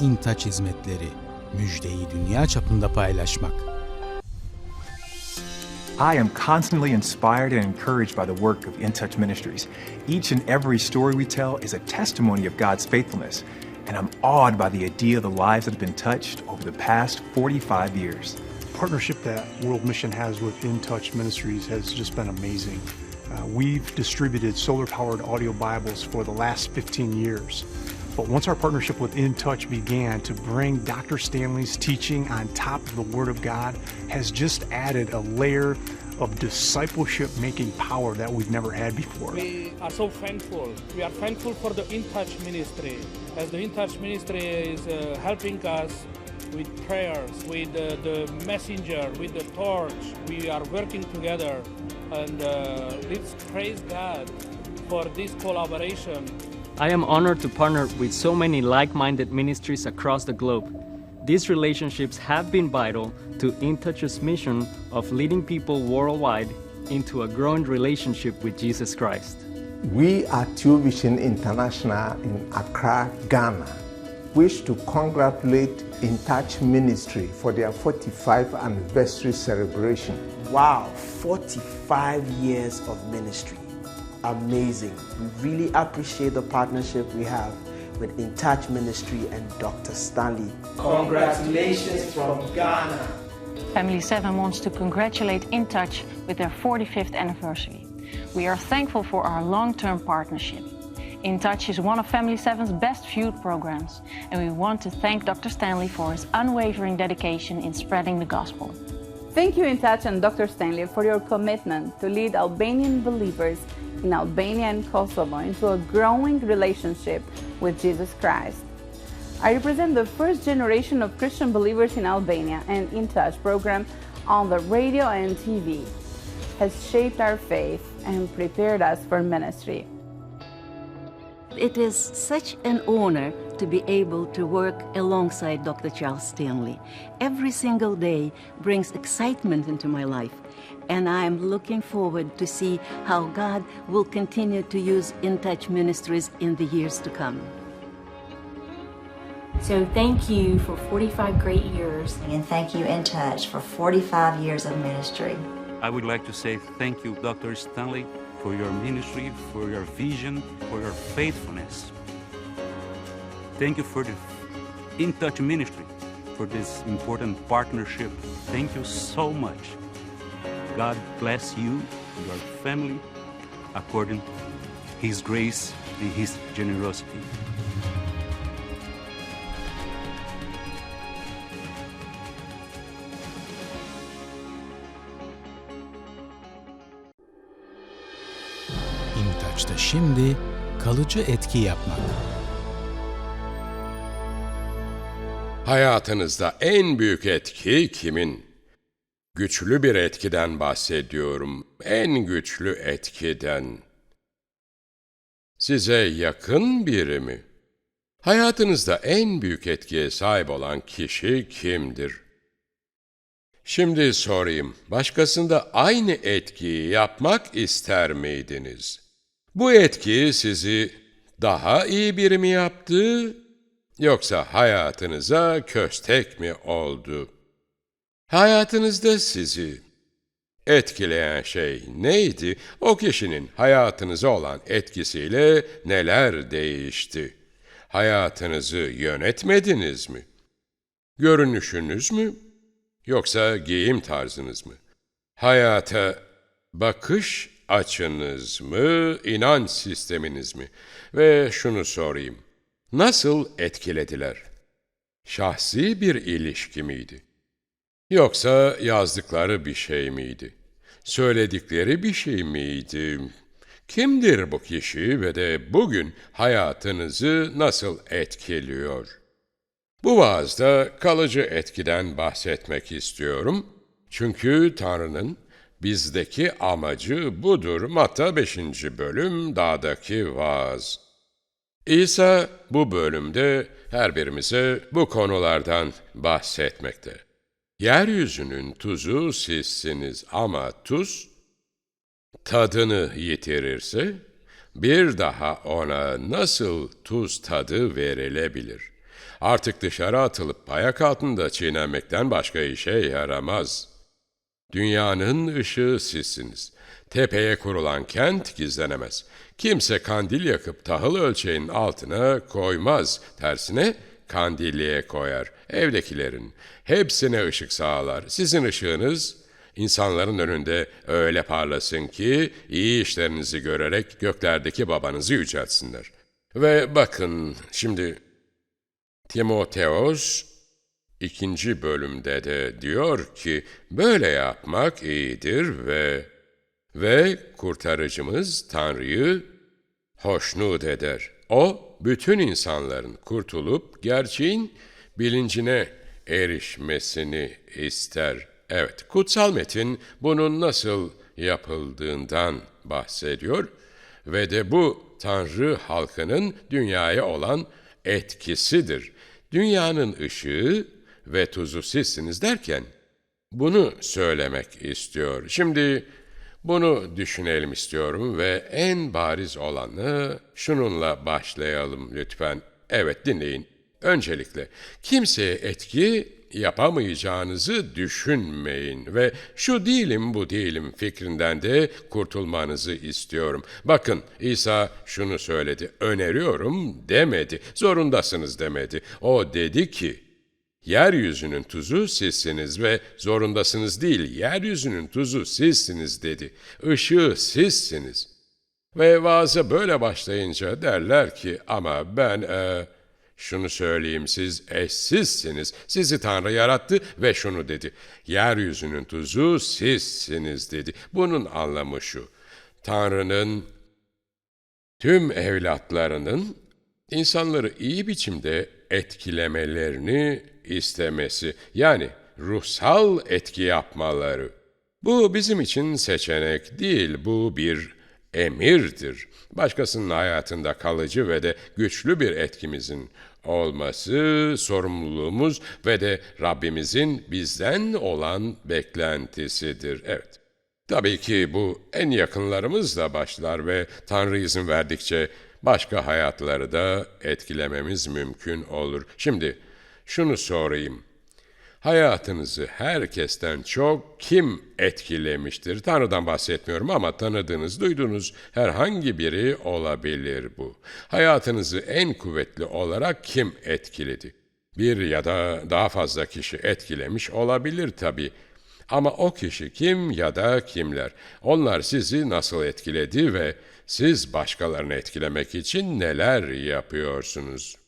Charles Stanley ile İntaç hizmetleri. Müjdeyi dünya çapında paylaşmak. I am constantly inspired and encouraged by the work of In Touch Ministries. Each and every story we tell is a testimony of God's faithfulness, and I'm awed by the idea of the lives that have been touched over the past 45 years. The partnership that World Mission has with In Touch Ministries has just been amazing. Uh, we've distributed solar powered audio Bibles for the last 15 years. But once our partnership with In Touch began to bring Dr. Stanley's teaching on top of the Word of God, has just added a layer of discipleship making power that we've never had before. We are so thankful. We are thankful for the In Touch ministry, as the In Touch ministry is uh, helping us with prayers, with uh, the messenger, with the torch. We are working together, and uh, let's praise God for this collaboration. I am honored to partner with so many like minded ministries across the globe. These relationships have been vital to InTouch's mission of leading people worldwide into a growing relationship with Jesus Christ. We at True Vision International in Accra, Ghana, wish to congratulate InTouch Ministry for their 45th anniversary celebration. Wow, 45 years of ministry. Amazing. We really appreciate the partnership we have with In Touch Ministry and Dr. Stanley. Congratulations from Ghana. Family 7 wants to congratulate In Touch with their 45th anniversary. We are thankful for our long term partnership. In Touch is one of Family 7's best viewed programs, and we want to thank Dr. Stanley for his unwavering dedication in spreading the gospel. Thank you, In Touch and Dr. Stanley, for your commitment to lead Albanian believers in Albania and Kosovo into a growing relationship with Jesus Christ. I represent the first generation of Christian believers in Albania, and In Touch program on the radio and TV has shaped our faith and prepared us for ministry. It is such an honor to be able to work alongside Dr. Charles Stanley. Every single day brings excitement into my life, and I'm looking forward to see how God will continue to use In Touch Ministries in the years to come. So thank you for 45 great years. And thank you, In Touch, for 45 years of ministry. I would like to say thank you, Dr. Stanley, for your ministry, for your vision, for your faithfulness. Thank you for the In Touch ministry, for this important partnership. Thank you so much. God bless you, your family, according to His grace and His generosity. İntaç'ta şimdi kalıcı etki yapmak. Hayatınızda en büyük etki kimin? Güçlü bir etkiden bahsediyorum. En güçlü etkiden. Size yakın biri mi? Hayatınızda en büyük etkiye sahip olan kişi kimdir? Şimdi sorayım, başkasında aynı etkiyi yapmak ister miydiniz? Bu etki sizi daha iyi biri mi yaptı, yoksa hayatınıza köstek mi oldu? Hayatınızda sizi etkileyen şey neydi? O kişinin hayatınıza olan etkisiyle neler değişti? Hayatınızı yönetmediniz mi? Görünüşünüz mü? Yoksa giyim tarzınız mı? Hayata bakış açınız mı, inanç sisteminiz mi? Ve şunu sorayım. Nasıl etkilediler? Şahsi bir ilişki miydi? Yoksa yazdıkları bir şey miydi? Söyledikleri bir şey miydi? Kimdir bu kişi ve de bugün hayatınızı nasıl etkiliyor? Bu vaazda kalıcı etkiden bahsetmek istiyorum. Çünkü Tanrı'nın bizdeki amacı budur. Matta 5. bölüm dağdaki vaaz. İsa bu bölümde her birimize bu konulardan bahsetmekte. Yeryüzünün tuzu sizsiniz ama tuz tadını yitirirse Bir daha ona nasıl tuz tadı verilebilir? Artık dışarı atılıp ayak altında çiğnenmekten başka işe yaramaz. Dünyanın ışığı sizsiniz. Tepeye kurulan kent gizlenemez. Kimse kandil yakıp tahıl ölçeğinin altına koymaz. Tersine kandilliye koyar. Evdekilerin hepsine ışık sağlar. Sizin ışığınız insanların önünde öyle parlasın ki iyi işlerinizi görerek göklerdeki babanızı yüceltsinler. Ve bakın şimdi Timoteos ikinci bölümde de diyor ki böyle yapmak iyidir ve ve kurtarıcımız Tanrı'yı hoşnut eder. O bütün insanların kurtulup gerçeğin bilincine erişmesini ister. Evet, kutsal metin bunun nasıl yapıldığından bahsediyor ve de bu Tanrı halkının dünyaya olan etkisidir. Dünyanın ışığı ve tuzu sizsiniz derken bunu söylemek istiyor. Şimdi bunu düşünelim istiyorum ve en bariz olanı şununla başlayalım lütfen. Evet dinleyin. Öncelikle kimseye etki yapamayacağınızı düşünmeyin ve şu değilim bu değilim fikrinden de kurtulmanızı istiyorum. Bakın İsa şunu söyledi, öneriyorum demedi, zorundasınız demedi. O dedi ki, Yeryüzünün tuzu sizsiniz ve zorundasınız değil, yeryüzünün tuzu sizsiniz dedi. Işığı sizsiniz. Ve vaaza böyle başlayınca derler ki ama ben e, şunu söyleyeyim siz eşsizsiniz. Sizi Tanrı yarattı ve şunu dedi. Yeryüzünün tuzu sizsiniz dedi. Bunun anlamı şu. Tanrı'nın tüm evlatlarının insanları iyi biçimde etkilemelerini istemesi, yani ruhsal etki yapmaları. Bu bizim için seçenek değil, bu bir emirdir. Başkasının hayatında kalıcı ve de güçlü bir etkimizin olması sorumluluğumuz ve de Rabbimizin bizden olan beklentisidir. Evet. Tabii ki bu en yakınlarımızla başlar ve Tanrı izin verdikçe başka hayatları da etkilememiz mümkün olur. Şimdi şunu sorayım. Hayatınızı herkesten çok kim etkilemiştir? Tanrı'dan bahsetmiyorum ama tanıdığınız, duyduğunuz herhangi biri olabilir bu. Hayatınızı en kuvvetli olarak kim etkiledi? Bir ya da daha fazla kişi etkilemiş olabilir tabii. Ama o kişi kim ya da kimler? Onlar sizi nasıl etkiledi ve siz başkalarını etkilemek için neler yapıyorsunuz?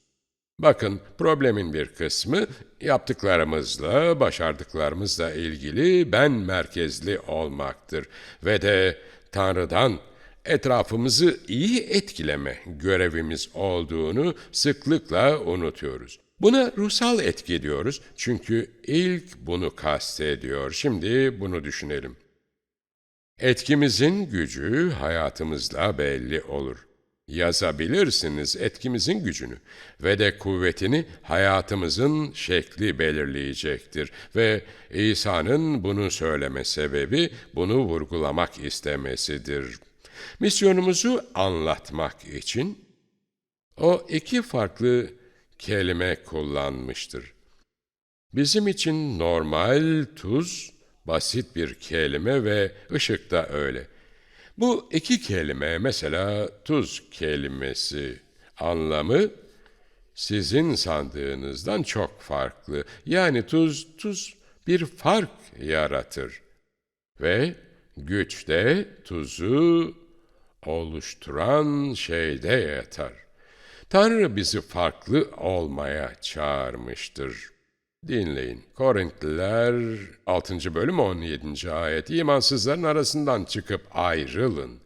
Bakın problemin bir kısmı yaptıklarımızla, başardıklarımızla ilgili ben merkezli olmaktır ve de Tanrı'dan etrafımızı iyi etkileme görevimiz olduğunu sıklıkla unutuyoruz. Buna ruhsal etki diyoruz çünkü ilk bunu kastediyor. Şimdi bunu düşünelim. Etkimizin gücü hayatımızda belli olur. Yazabilirsiniz etkimizin gücünü ve de kuvvetini hayatımızın şekli belirleyecektir ve İsa'nın bunu söyleme sebebi bunu vurgulamak istemesidir. Misyonumuzu anlatmak için o iki farklı kelime kullanmıştır. Bizim için normal tuz basit bir kelime ve ışık da öyle. Bu iki kelime mesela tuz kelimesi anlamı sizin sandığınızdan çok farklı. Yani tuz tuz bir fark yaratır ve güçte tuzu oluşturan şeyde yatar. Tanrı bizi farklı olmaya çağırmıştır. Dinleyin. Korintliler 6. bölüm 17. ayet. İmansızların arasından çıkıp ayrılın.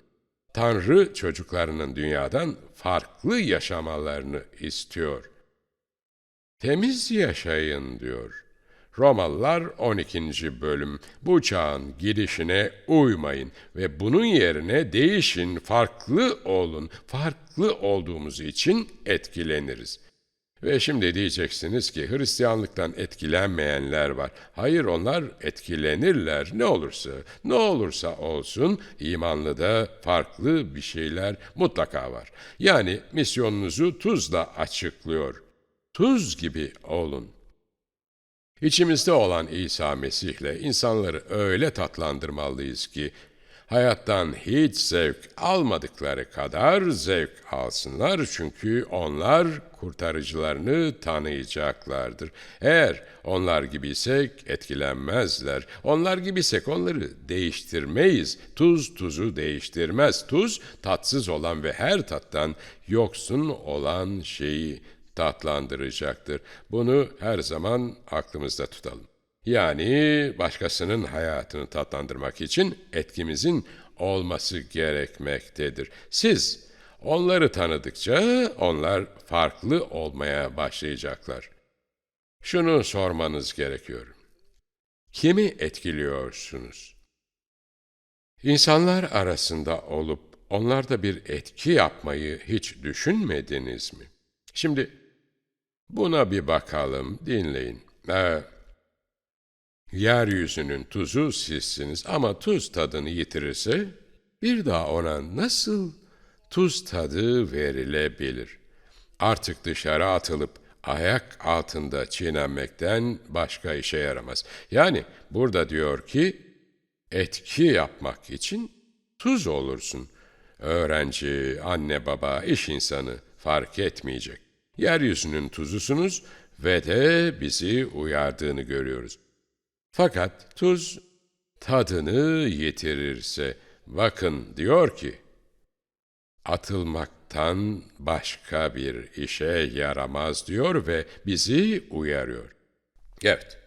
Tanrı çocuklarının dünyadan farklı yaşamalarını istiyor. Temiz yaşayın diyor. Romalılar 12. bölüm. Bu çağın gidişine uymayın ve bunun yerine değişin, farklı olun. Farklı olduğumuz için etkileniriz. Ve şimdi diyeceksiniz ki Hristiyanlıktan etkilenmeyenler var. Hayır onlar etkilenirler ne olursa. Ne olursa olsun imanlıda farklı bir şeyler mutlaka var. Yani misyonunuzu tuzla açıklıyor. Tuz gibi olun. İçimizde olan İsa Mesih'le insanları öyle tatlandırmalıyız ki hayattan hiç zevk almadıkları kadar zevk alsınlar çünkü onlar kurtarıcılarını tanıyacaklardır. Eğer onlar gibiysek etkilenmezler. Onlar gibiysek onları değiştirmeyiz. Tuz tuzu değiştirmez. Tuz tatsız olan ve her tattan yoksun olan şeyi tatlandıracaktır. Bunu her zaman aklımızda tutalım. Yani başkasının hayatını tatlandırmak için etkimizin olması gerekmektedir. Siz onları tanıdıkça onlar farklı olmaya başlayacaklar. Şunu sormanız gerekiyor. Kimi etkiliyorsunuz? İnsanlar arasında olup onlarda bir etki yapmayı hiç düşünmediniz mi? Şimdi buna bir bakalım, dinleyin. Ee, Yeryüzünün tuzu sizsiniz ama tuz tadını yitirirse bir daha ona nasıl tuz tadı verilebilir? Artık dışarı atılıp ayak altında çiğnenmekten başka işe yaramaz. Yani burada diyor ki etki yapmak için tuz olursun. Öğrenci, anne baba, iş insanı fark etmeyecek. Yeryüzünün tuzusunuz ve de bizi uyardığını görüyoruz. Fakat tuz tadını yitirirse, bakın diyor ki, atılmaktan başka bir işe yaramaz diyor ve bizi uyarıyor. Evet,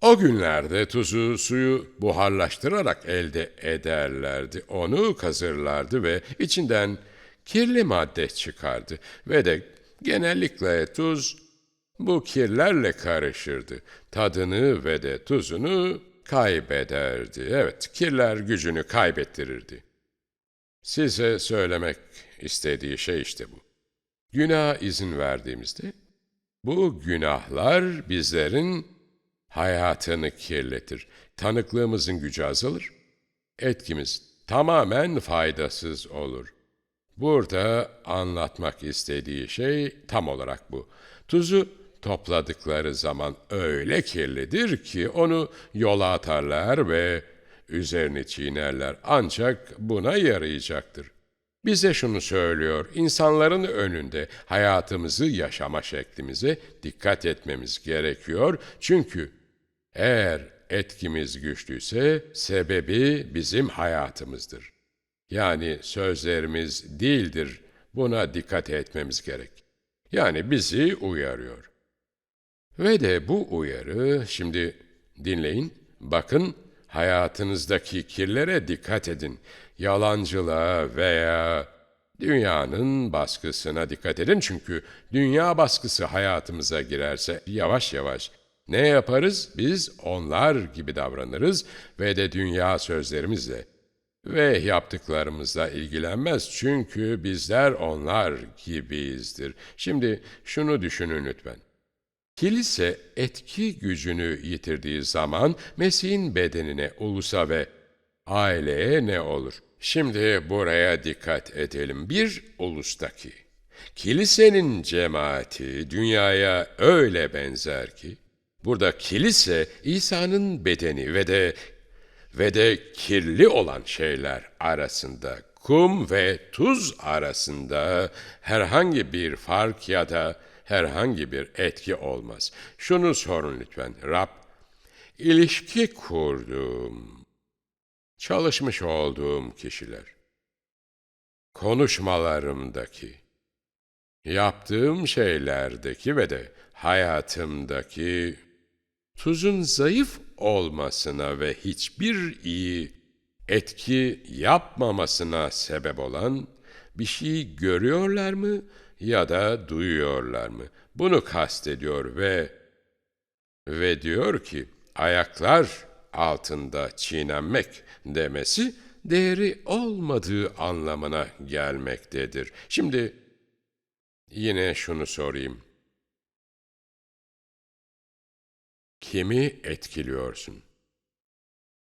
o günlerde tuzu suyu buharlaştırarak elde ederlerdi. Onu kazırlardı ve içinden kirli madde çıkardı ve de genellikle tuz bu kirlerle karışırdı. Tadını ve de tuzunu kaybederdi. Evet, kirler gücünü kaybettirirdi. Size söylemek istediği şey işte bu. Günah izin verdiğimizde, bu günahlar bizlerin hayatını kirletir. Tanıklığımızın gücü azalır. Etkimiz tamamen faydasız olur. Burada anlatmak istediği şey tam olarak bu. Tuzu topladıkları zaman öyle kirlidir ki onu yola atarlar ve üzerini çiğnerler. Ancak buna yarayacaktır. Bize şunu söylüyor, insanların önünde hayatımızı yaşama şeklimize dikkat etmemiz gerekiyor. Çünkü eğer etkimiz güçlüyse sebebi bizim hayatımızdır. Yani sözlerimiz değildir, buna dikkat etmemiz gerek. Yani bizi uyarıyor. Ve de bu uyarı, şimdi dinleyin, bakın hayatınızdaki kirlere dikkat edin. Yalancılığa veya dünyanın baskısına dikkat edin. Çünkü dünya baskısı hayatımıza girerse yavaş yavaş ne yaparız? Biz onlar gibi davranırız ve de dünya sözlerimizle ve yaptıklarımızla ilgilenmez çünkü bizler onlar gibiyizdir. Şimdi şunu düşünün lütfen. Kilise etki gücünü yitirdiği zaman Mesih'in bedenine, ulusa ve aileye ne olur? Şimdi buraya dikkat edelim. Bir ulustaki. Kilisenin cemaati dünyaya öyle benzer ki, burada kilise İsa'nın bedeni ve de ve de kirli olan şeyler arasında, kum ve tuz arasında herhangi bir fark ya da herhangi bir etki olmaz. Şunu sorun lütfen. Rab, ilişki kurduğum, çalışmış olduğum kişiler, konuşmalarımdaki, yaptığım şeylerdeki ve de hayatımdaki tuzun zayıf olmasına ve hiçbir iyi etki yapmamasına sebep olan bir şey görüyorlar mı ya da duyuyorlar mı? Bunu kastediyor ve ve diyor ki ayaklar altında çiğnenmek demesi değeri olmadığı anlamına gelmektedir. Şimdi Yine şunu sorayım. Kimi etkiliyorsun?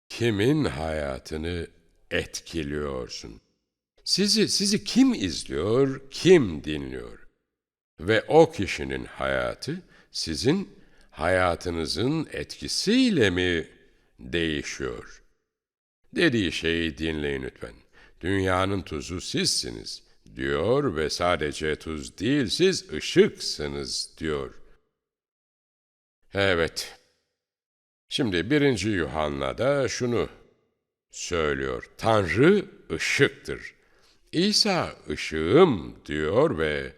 Kimin hayatını etkiliyorsun? Sizi sizi kim izliyor, kim dinliyor? Ve o kişinin hayatı sizin hayatınızın etkisiyle mi değişiyor? Dediği şeyi dinleyin lütfen. Dünyanın tuzu sizsiniz diyor ve sadece tuz değil siz ışıksınız diyor. Evet. Şimdi birinci Yuhanna'da şunu söylüyor. Tanrı ışıktır. İsa ışığım diyor ve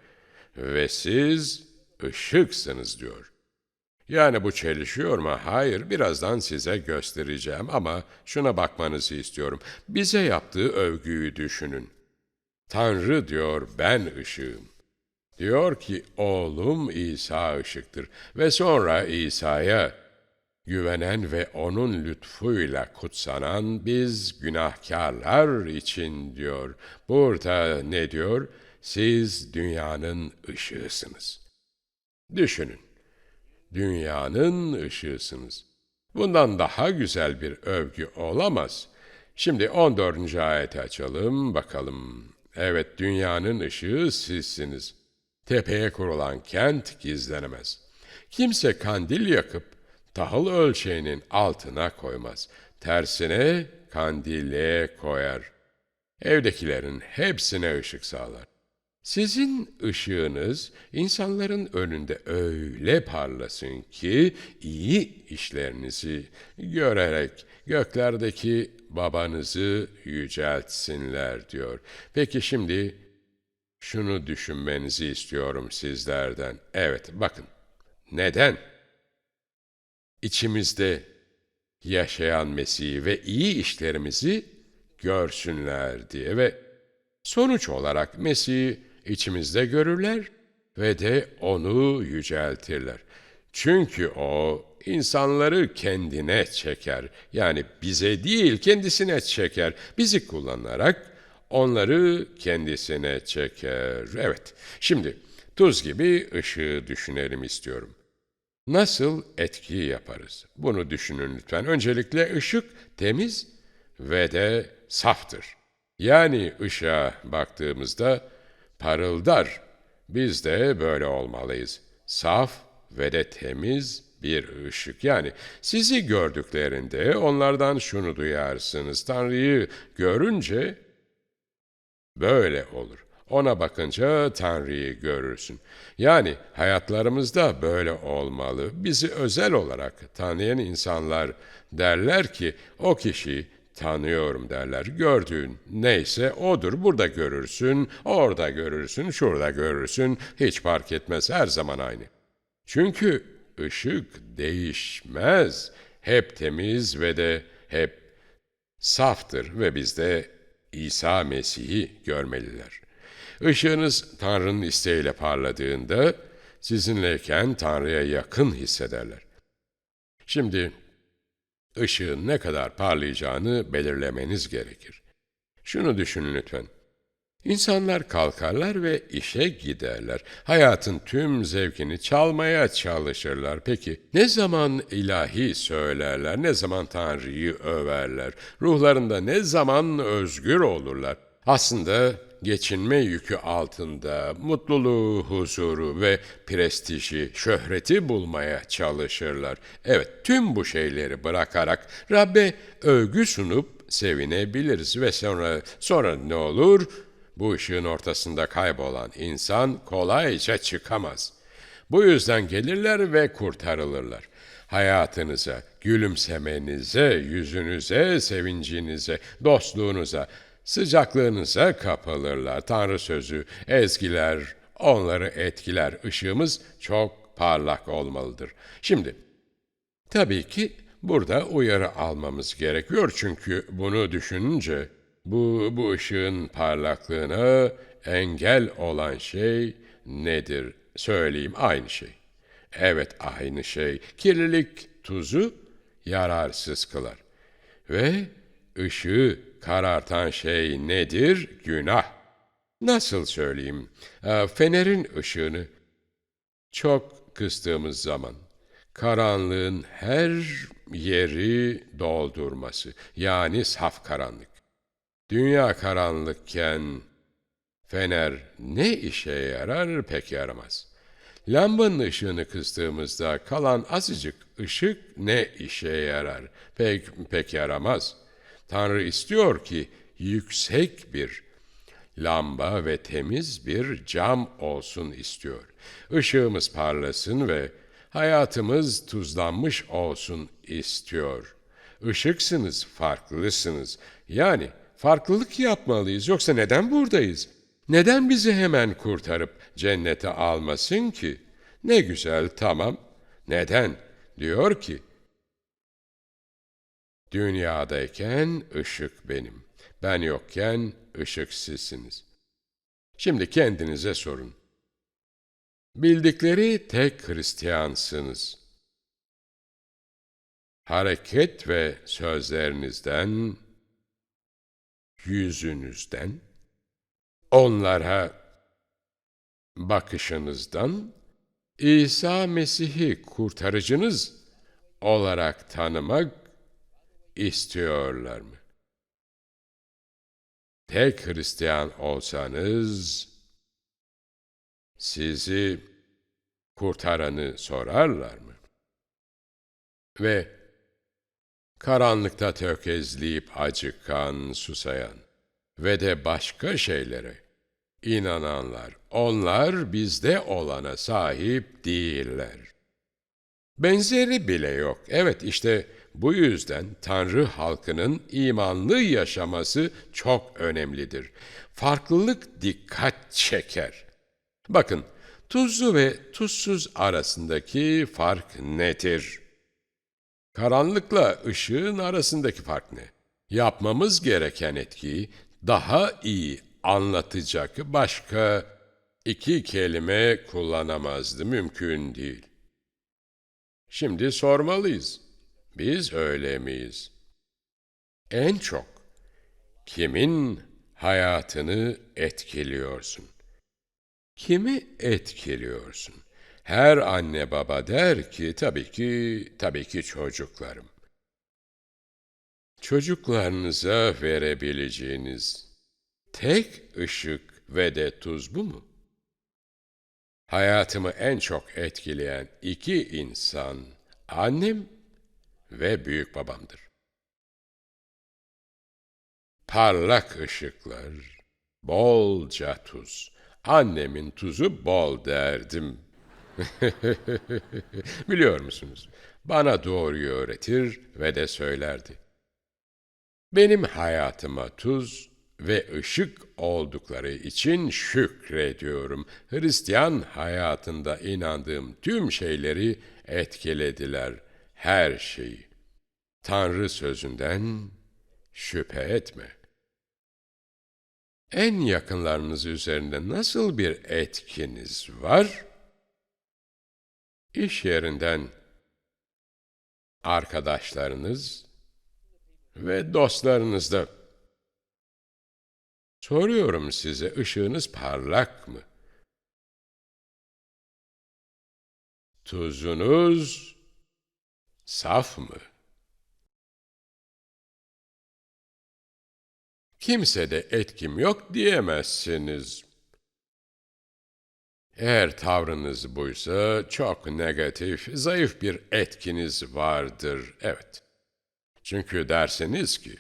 ve siz ışıksınız diyor. Yani bu çelişiyor mu? Hayır, birazdan size göstereceğim ama şuna bakmanızı istiyorum. Bize yaptığı övgüyü düşünün. Tanrı diyor ben ışığım. Diyor ki oğlum İsa ışıktır ve sonra İsa'ya güvenen ve onun lütfuyla kutsanan biz günahkarlar için diyor. Burada ne diyor? Siz dünyanın ışığısınız. Düşünün. Dünyanın ışığısınız. Bundan daha güzel bir övgü olamaz. Şimdi 14. ayeti açalım bakalım. Evet dünyanın ışığı sizsiniz. Tepeye kurulan kent gizlenemez. Kimse kandil yakıp tahıl ölçeğinin altına koymaz. Tersine kandile koyar. Evdekilerin hepsine ışık sağlar. Sizin ışığınız insanların önünde öyle parlasın ki iyi işlerinizi görerek göklerdeki babanızı yüceltsinler diyor. Peki şimdi şunu düşünmenizi istiyorum sizlerden. Evet bakın. Neden? İçimizde yaşayan Mesih ve iyi işlerimizi görsünler diye ve sonuç olarak Mesih'i içimizde görürler ve de onu yüceltirler. Çünkü o insanları kendine çeker. Yani bize değil kendisine çeker. Bizi kullanarak onları kendisine çeker. Evet, şimdi tuz gibi ışığı düşünelim istiyorum. Nasıl etki yaparız? Bunu düşünün lütfen. Öncelikle ışık temiz ve de saftır. Yani ışığa baktığımızda parıldar. Biz de böyle olmalıyız. Saf ve de temiz bir ışık. Yani sizi gördüklerinde onlardan şunu duyarsınız. Tanrı'yı görünce böyle olur. Ona bakınca Tanrı'yı görürsün. Yani hayatlarımızda böyle olmalı. Bizi özel olarak tanıyan insanlar derler ki o kişi tanıyorum derler. Gördüğün neyse odur. Burada görürsün, orada görürsün, şurada görürsün. Hiç fark etmez her zaman aynı. Çünkü ışık değişmez. Hep temiz ve de hep saftır ve biz de İsa Mesih'i görmeliler. Işığınız Tanrı'nın isteğiyle parladığında sizinleyken Tanrı'ya yakın hissederler. Şimdi ışığın ne kadar parlayacağını belirlemeniz gerekir. Şunu düşünün lütfen. İnsanlar kalkarlar ve işe giderler. Hayatın tüm zevkini çalmaya çalışırlar. Peki ne zaman ilahi söylerler, ne zaman Tanrı'yı överler? Ruhlarında ne zaman özgür olurlar? Aslında geçinme yükü altında mutluluğu, huzuru ve prestiji, şöhreti bulmaya çalışırlar. Evet, tüm bu şeyleri bırakarak Rabbe övgü sunup sevinebiliriz ve sonra sonra ne olur? Bu ışığın ortasında kaybolan insan kolayca çıkamaz. Bu yüzden gelirler ve kurtarılırlar. Hayatınıza, gülümsemenize, yüzünüze, sevincinize, dostluğunuza, sıcaklığınıza kapılırlar. Tanrı sözü, ezgiler, onları etkiler. Işığımız çok parlak olmalıdır. Şimdi, tabii ki burada uyarı almamız gerekiyor çünkü bunu düşününce bu, bu ışığın parlaklığına engel olan şey nedir? Söyleyeyim aynı şey. Evet aynı şey. Kirlilik tuzu yararsız kılar. Ve ışığı karartan şey nedir? Günah. nasıl söyleyeyim, e, fenerin ışığını çok kıstığımız zaman karanlığın her yeri doldurması, yani saf karanlık. Dünya karanlıkken fener ne işe yarar pek yaramaz. Lambanın ışığını kıstığımızda kalan azıcık ışık ne işe yarar? Pek pek yaramaz. Tanrı istiyor ki yüksek bir lamba ve temiz bir cam olsun istiyor. Işığımız parlasın ve hayatımız tuzlanmış olsun istiyor. Işıksınız, farklısınız. Yani farklılık yapmalıyız. Yoksa neden buradayız? Neden bizi hemen kurtarıp cennete almasın ki? Ne güzel, tamam. Neden? Diyor ki, Dünyadayken ışık benim. Ben yokken ışık sizsiniz. Şimdi kendinize sorun. Bildikleri tek Hristiyansınız. Hareket ve sözlerinizden, yüzünüzden, onlara bakışınızdan İsa Mesih'i kurtarıcınız olarak tanımak istiyorlar mı? Tek Hristiyan olsanız sizi kurtaranı sorarlar mı? Ve karanlıkta tökezleyip acıkan, susayan ve de başka şeylere inananlar, onlar bizde olana sahip değiller. Benzeri bile yok. Evet işte bu yüzden Tanrı halkının imanlı yaşaması çok önemlidir. Farklılık dikkat çeker. Bakın, tuzlu ve tuzsuz arasındaki fark nedir? Karanlıkla ışığın arasındaki fark ne? Yapmamız gereken etkiyi daha iyi anlatacak başka iki kelime kullanamazdı. Mümkün değil. Şimdi sormalıyız. Biz öyle miyiz? En çok kimin hayatını etkiliyorsun? Kimi etkiliyorsun? Her anne baba der ki tabii ki tabii ki çocuklarım. Çocuklarınıza verebileceğiniz tek ışık ve de tuz bu mu? Hayatımı en çok etkileyen iki insan annem ve büyük babamdır. Parlak ışıklar, bolca tuz. Annemin tuzu bol derdim. Biliyor musunuz? Bana doğruyu öğretir ve de söylerdi. Benim hayatıma tuz ve ışık oldukları için şükrediyorum. Hristiyan hayatında inandığım tüm şeyleri etkilediler, her şeyi. Tanrı sözünden şüphe etme. En yakınlarınız üzerinde nasıl bir etkiniz var? İş yerinden arkadaşlarınız ve dostlarınızda. Soruyorum size, ışığınız parlak mı? Tuzunuz saf mı? Kimse de etkim yok diyemezsiniz. Eğer tavrınız buysa çok negatif, zayıf bir etkiniz vardır, evet. Çünkü dersiniz ki,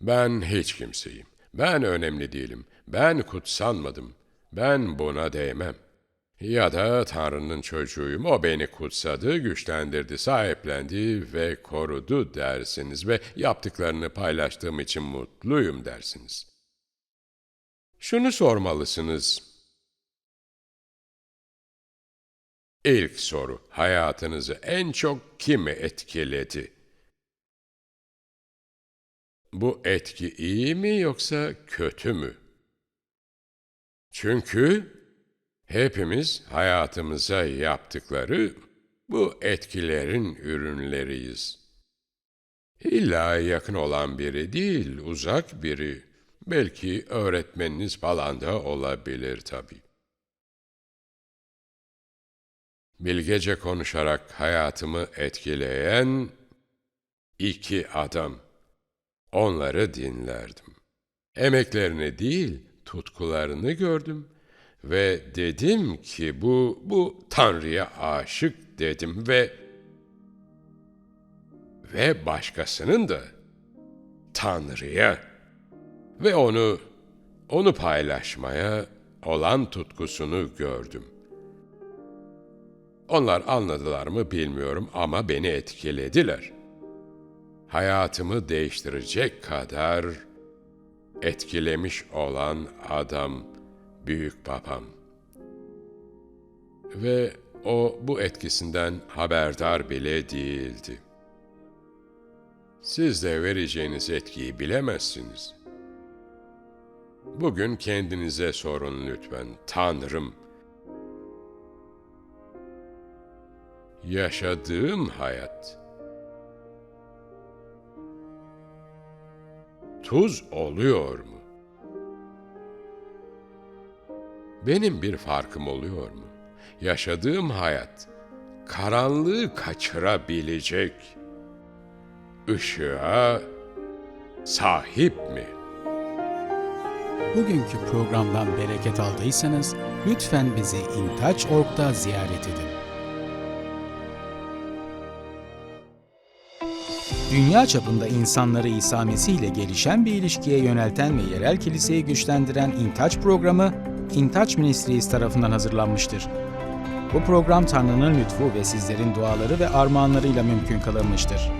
ben hiç kimseyim, ben önemli değilim, ben kutsanmadım, ben buna değmem. Ya da Tanrı'nın çocuğuyum, o beni kutsadı, güçlendirdi, sahiplendi ve korudu dersiniz ve yaptıklarını paylaştığım için mutluyum dersiniz. Şunu sormalısınız. İlk soru, hayatınızı en çok kimi etkiledi? Bu etki iyi mi yoksa kötü mü? Çünkü hepimiz hayatımıza yaptıkları bu etkilerin ürünleriyiz. İlla yakın olan biri değil, uzak biri. Belki öğretmeniniz falan da olabilir tabii. Bilgece konuşarak hayatımı etkileyen iki adam. Onları dinlerdim. Emeklerini değil, tutkularını gördüm ve dedim ki bu bu Tanrı'ya aşık dedim ve ve başkasının da Tanrı'ya ve onu onu paylaşmaya olan tutkusunu gördüm. Onlar anladılar mı bilmiyorum ama beni etkilediler. Hayatımı değiştirecek kadar etkilemiş olan adam büyük babam. Ve o bu etkisinden haberdar bile değildi. Siz de vereceğiniz etkiyi bilemezsiniz. Bugün kendinize sorun lütfen. Tanrım, yaşadığım hayat tuz oluyor mu? Benim bir farkım oluyor mu? Yaşadığım hayat karanlığı kaçırabilecek ışığa sahip mi? Bugünkü programdan bereket aldıysanız lütfen bizi intaç.org'da ziyaret edin. Dünya çapında insanları İsa Mesih ile gelişen bir ilişkiye yönelten ve yerel kiliseyi güçlendiren İntaç programı, İntaç Ministries tarafından hazırlanmıştır. Bu program Tanrı'nın lütfu ve sizlerin duaları ve armağanlarıyla mümkün kılınmıştır.